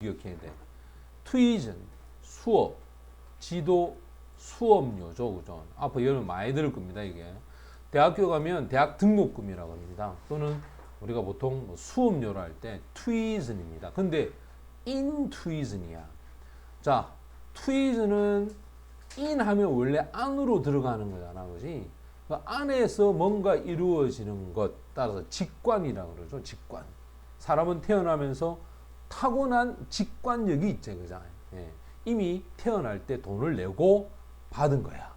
기억해야 돼. 투이즌 수업, 지도, 수업료죠, 그죠? 앞으로 여러분 많이 들을 겁니다, 이게. 대학교 가면 대학 등록금이라고 합니다. 또는 우리가 보통 뭐 수업료를 할때 투이즌입니다. 근데 인투이즌이야. 자, 투이즌은 인 하면 원래 안으로 들어가는 거잖아, 그지? 그 안에서 뭔가 이루어지는 것 따라서 직관이라고 그러죠, 직관. 사람은 태어나면서 타고난 직관력이 있지, 그잖아요. 예. 이미 태어날 때 돈을 내고 받은 거야.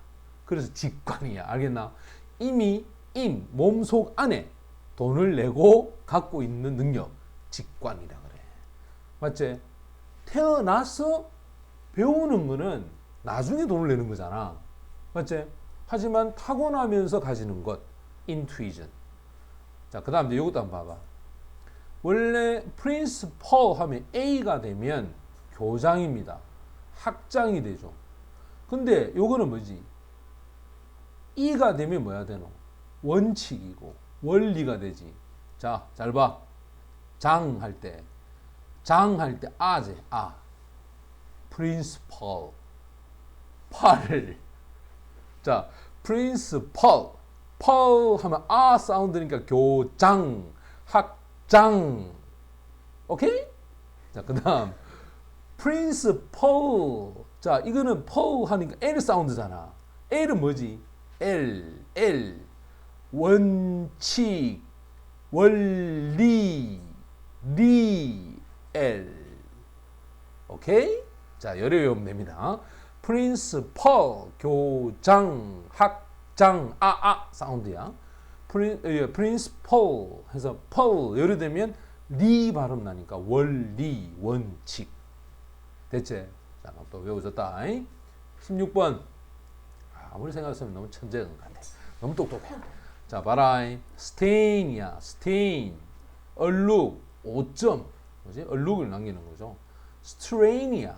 그래서 직관이야, 알겠나? 이미 인 몸속 안에 돈을 내고 갖고 있는 능력, 직관이라 그래. 맞지? 태어나서 배우는 거는 나중에 돈을 내는 거잖아. 맞지? 하지만 타고나면서 가지는 것, 인투이전. 자, 그 다음 이제 이것도 한번 봐봐. 원래 프린스펄 하면 A가 되면 교장입니다. 학장이 되죠. 근데 요거는 뭐지? E가 되면 뭐야 되노? 원칙이고 원리가 되지. 자, 잘 봐. 장 할 때. 장 할 때 아제 아. 프린스펄. 팔. 자, 프린스펄. 펄 하면 아 사운드니까 교장, 학 장. 오케이? 자, 그 다음 프린스펄. 자, 이거는 펄 하니까 L 사운드잖아. L은 뭐지? L, L. 원칙, 원리, 리, L. 오케이? 자, 열에 외우면 됩니다. 프린스펄, 교장, 학장, 아, 아, 사운드야. 프린, 예, 프린스펄 해서 펄, 열이 되면 리 발음 나니까 원리, 원칙. 됐지? 자, 그럼 또 외워졌다. 16번. 아무리 생각했으면 너무 천재인 것 같아. 너무 똑똑해. 자, 봐라. 스테인이야. 스테인. 얼룩. 5점. 뭐지? 얼룩을 남기는 거죠. 스트레인이야.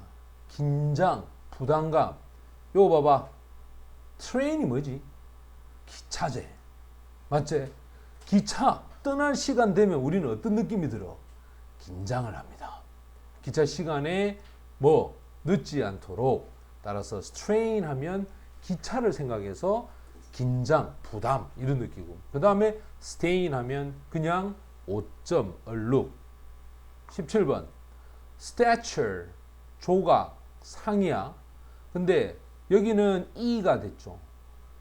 긴장. 부담감. 요거 봐봐. 트레인이 뭐지? 기차제. 맞지? 기차 떠날 시간 되면 우리는 어떤 느낌이 들어? 긴장을 합니다. 기차 시간에 뭐 늦지 않도록 따라서 strain 하면 기차를 생각해서 긴장, 부담 이런 느끼고 그 다음에 stain 하면 그냥 5점 얼룩 17번 stature 조각 상이야 근데 여기는 e가 됐죠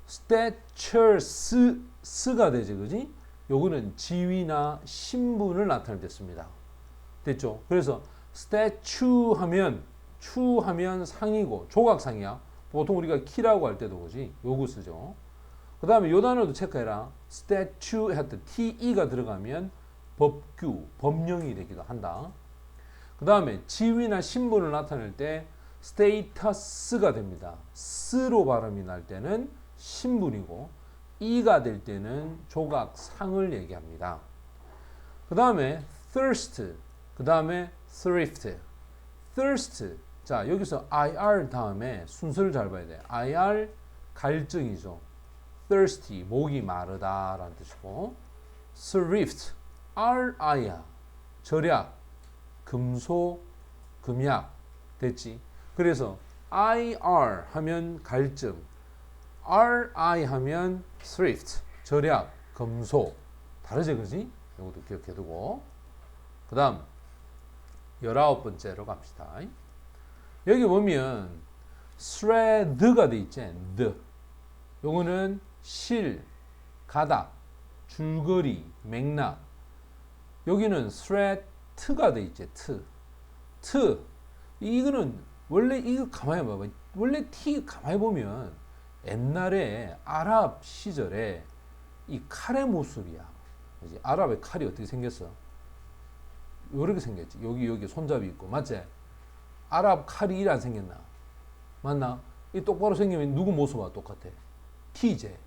stature 스, 스가 되지 그지 요거는 지위나 신분을 나타낼 때 씁니다 됐죠 그래서 statue 하면 추 하면 상이고 조각상이야. 보통 우리가 키라고 할 때도 그지. 요거 쓰죠. 그 다음에 요 단어도 체크해라. statue te가 들어가면 법규, 법령이 되기도 한다. 그 다음에 지위나 신분을 나타낼 때 status가 됩니다. 스로 발음이 날 때는 신분이고 이가 될 때는 조각 상을 얘기합니다. 그 다음에 thirst, 그 다음에 thrift, thirst. 자, 여기서 IR 다음에 순서를 잘 봐야 돼. IR 갈증이죠. thirsty, 목이 마르다라는 뜻이고, thrift, RI야. 절약, 금소, 금약. 됐지? 그래서 IR 하면 갈증, RI 하면 thrift, 절약, 금소. 다르지, 그지? 이것도 기억해 두고. 그 다음, 열아홉 번째로 갑시다. 여기 보면 thread가 돼 있지. the. 요거는 실, 가닥, 줄거리, 맥락. 여기는 thread가 돼 있지. 트. 트. 이거는 원래 이거 가만히 봐봐. 원래 T 가만히 보면 옛날에 아랍 시절에 이 칼의 모습이야. 그지? 아랍의 칼이 어떻게 생겼어? 요렇게 생겼지. 여기 여기 손잡이 있고 맞지? 아랍 칼이 이안 생겼나? 맞나? 이 똑바로 생기면 누구 모습과 똑같아? T제.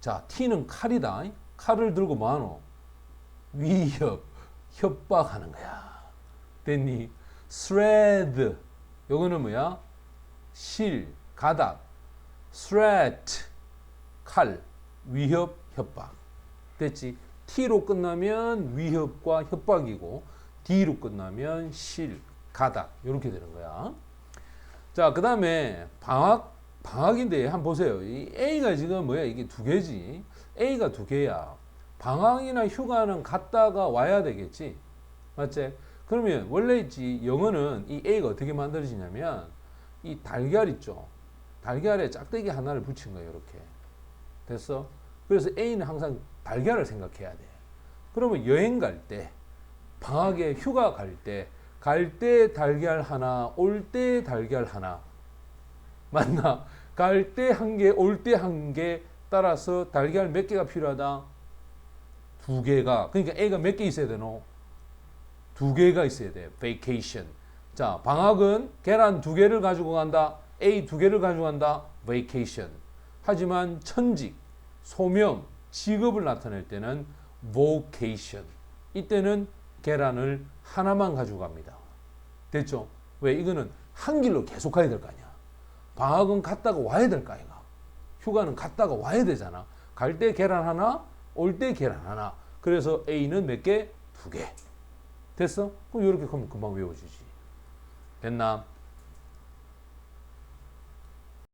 자, T는 칼이다. 칼을 들고 뭐하노? 위협, 협박하는 거야. 됐니? thread. 요거는 뭐야? 실, 가닥. Threat. 칼, 위협, 협박. 됐지? T로 끝나면 위협과 협박이고 D로 끝나면 실, 가다 이렇게 되는 거야. 자, 그 다음에 방학 방학인데 한번 보세요. 이 A가 지금 뭐야? 이게 두 개지. A가 두 개야. 방학이나 휴가는 갔다가 와야 되겠지. 맞지? 그러면 원래 있지 영어는 이 A가 어떻게 만들어지냐면 이 달걀 있죠. 달걀에 짝대기 하나를 붙인 거예요. 이렇게. 됐어? 그래서 A는 항상 달걀을 생각해야 돼. 그러면 여행 갈 때, 방학에 휴가 갈 때, 갈 때 달걀 하나, 올 때 달걀 하나. 맞나? 갈 때 한 개, 올 때 한 개 따라서 달걀 몇 개가 필요하다? 두 개가. 그러니까 A가 몇 개 있어야 되노? 두 개가 있어야 돼. vacation. 자, 방학은 계란 두 개를 가지고 간다. A 두 개를 가지고 간다. vacation. 하지만 천직, 소명, 직업을 나타낼 때는 vocation. 이때는 계란을 하나만 가지고 갑니다. 됐죠? 왜? 이거는 한 길로 계속 가야 될 거 아니야. 방학은 갔다가 와야 될 거 아이가. 휴가는 갔다가 와야 되잖아. 갈 때 계란 하나, 올 때 계란 하나. 그래서 A는 몇 개? 두 개. 됐어? 그럼 이렇게 하면 금방 외워지지. 됐나?